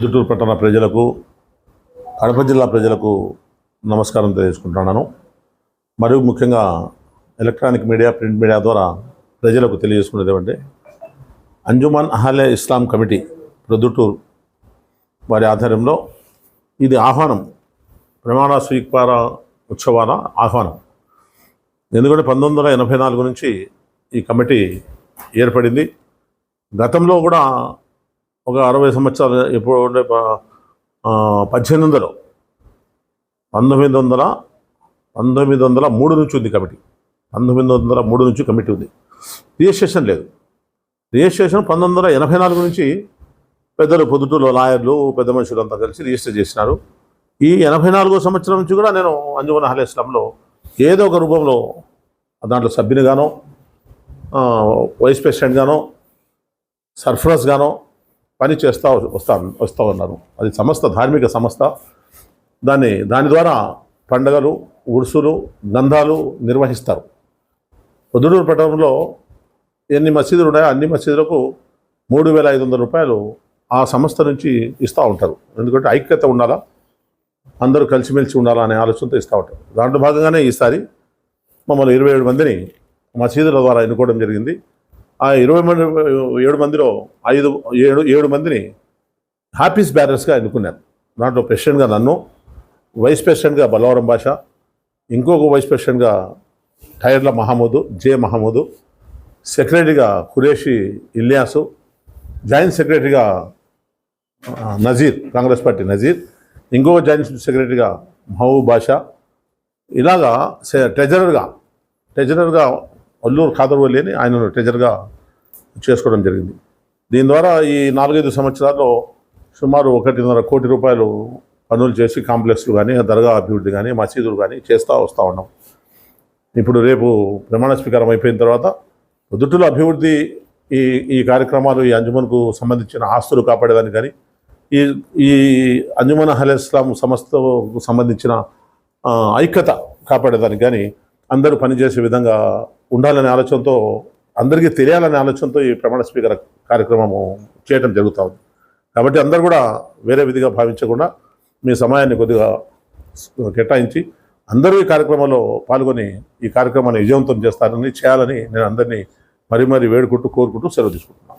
చిత్తూరు పట్టణ ప్రజలకు కడప జిల్లా ప్రజలకు నమస్కారం తెలియజేసుకుంటున్నాను. మరియు ముఖ్యంగా ఎలక్ట్రానిక్ మీడియా ప్రింట్ మీడియా ద్వారా ప్రజలకు తెలియజేసుకునేది ఏమంటే అంజుమాన్ అహలే ఇస్లాం కమిటీ ప్రొద్దుటూరు వారి ఆధ్వర్యంలో ఇది ఆహ్వానం ప్రమాణ స్వీకార ఉత్సవాల ఆహ్వానం. ఎందుకంటే పంతొమ్మిది వందల ఎనభై నాలుగు నుంచి ఈ కమిటీ ఏర్పడింది. గతంలో కూడా ఒక అరవై సంవత్సరాలు ఇప్పుడు ఉండే పద్దెనిమిది వందలు పంతొమ్మిది వందల పంతొమ్మిది వందల మూడు నుంచి ఉంది కమిటీ. పంతొమ్మిది వందల మూడు నుంచి కమిటీ ఉంది. రిజిస్ట్రేషన్ లేదు. రిజిస్ట్రేషన్ పంతొమ్మిది వందల ఎనభై నాలుగు నుంచి పెద్దలు పొద్దుటూరులో లాయర్లు పెద్ద మనుషులు అంతా కలిసి రిజిస్టర్ చేసినారు. ఈ ఎనభై నాలుగో సంవత్సరం నుంచి కూడా నేను అంజుమన్ హలేస్లంలో ఏదో ఒక రూపంలో దాంట్లో సభ్యునిగానో వైస్ ప్రెసిడెంట్గానో సర్ఫరస్గానో పని చేస్తూ వస్తాను వస్తూ ఉన్నారు. అది సంస్థ ధార్మిక సంస్థ దాన్ని దాని ద్వారా పండగలు ఉడుసులు గంధాలు నిర్వహిస్తారు. పొద్దుటూరు పట్టణంలో ఎన్ని మసీదులు ఉన్నాయో అన్ని మసీదులకు మూడు వేల ఐదు వందల రూపాయలు ఆ సంస్థ నుంచి ఇస్తూ ఉంటారు. ఎందుకంటే ఐక్యత ఉండాలా? అందరూ కలిసిమెలిసి ఉండాలా అనే ఆలోచనతో ఇస్తూ ఉంటారు. దాంట్లో భాగంగానే ఈసారి మమ్మల్ని ఇరవై ఏడు మందిని మసీదుల ద్వారా ఎన్నుకోవడం జరిగింది. ఆ ఇరవై మంది ఏడు మందిలో ఐదు ఏడు ఏడు మందిని హ్యాపీస్ బ్యారర్స్గా ఎన్నుకున్నారు. దాంట్లో ప్రెసిడెంట్గా నన్ను వైస్ ప్రెసిడెంట్గా బలవరం భాష ఇంకొక వైస్ ప్రెసిడెంట్గా టైర్ల మహమూదు జే మహమూదు సెక్రటరీగా ఖురేషి ఇలియాసు జాయింట్ సెక్రటరీగా నజీర్ కాంగ్రెస్ పార్టీ నజీర్ ఇంకొక జాయింట్ సెక్రటరీగా మహబూబ్ బాషా ఇలాగా సె- ట్రెజరర్గా ట్రెజరర్గా అల్లూరు ఖాదర్వల్లి అని ఆయనను ట్రెజర్గా చేసుకోవడం జరిగింది. దీని ద్వారా ఈ నాలుగైదు సంవత్సరాల్లో సుమారు ఒకటిన్నర కోటి రూపాయలు పనులు చేసి కాంప్లెక్స్లు కానీ దర్గా అభివృద్ధి కానీ మసీదులు కానీ చేస్తూ వస్తూ ఉన్నాం. ఇప్పుడు రేపు ప్రమాణ స్వీకారం అయిపోయిన తర్వాత దుట్టుల అభివృద్ధి ఈ ఈ కార్యక్రమాలు ఈ అంజుమన్కు సంబంధించిన ఆస్తులు కాపాడేదానికి కానీ ఈ ఈ అంజుమన్ అహల్ ఇస్లాం సంస్థకు సంబంధించిన ఐక్యత కాపాడేదానికి కానీ అందరూ పనిచేసే విధంగా ఉండాలనే ఆలోచనతో అందరికీ తెలియాలనే ఆలోచనతో ఈ ప్రమాణ స్వీకార కార్యక్రమము చేయడం జరుగుతూ ఉంది. కాబట్టి అందరూ కూడా వేరే విధిగా భావించకుండా మీ సమయాన్ని కొద్దిగా కేటాయించి అందరూ ఈ కార్యక్రమంలో పాల్గొని ఈ కార్యక్రమాన్ని విజయవంతం చేస్తారని చేయాలని నేను అందరినీ మరీ మరీ వేడుకుంటూ కోరుకుంటూ సెలవు తీసుకుంటున్నాను.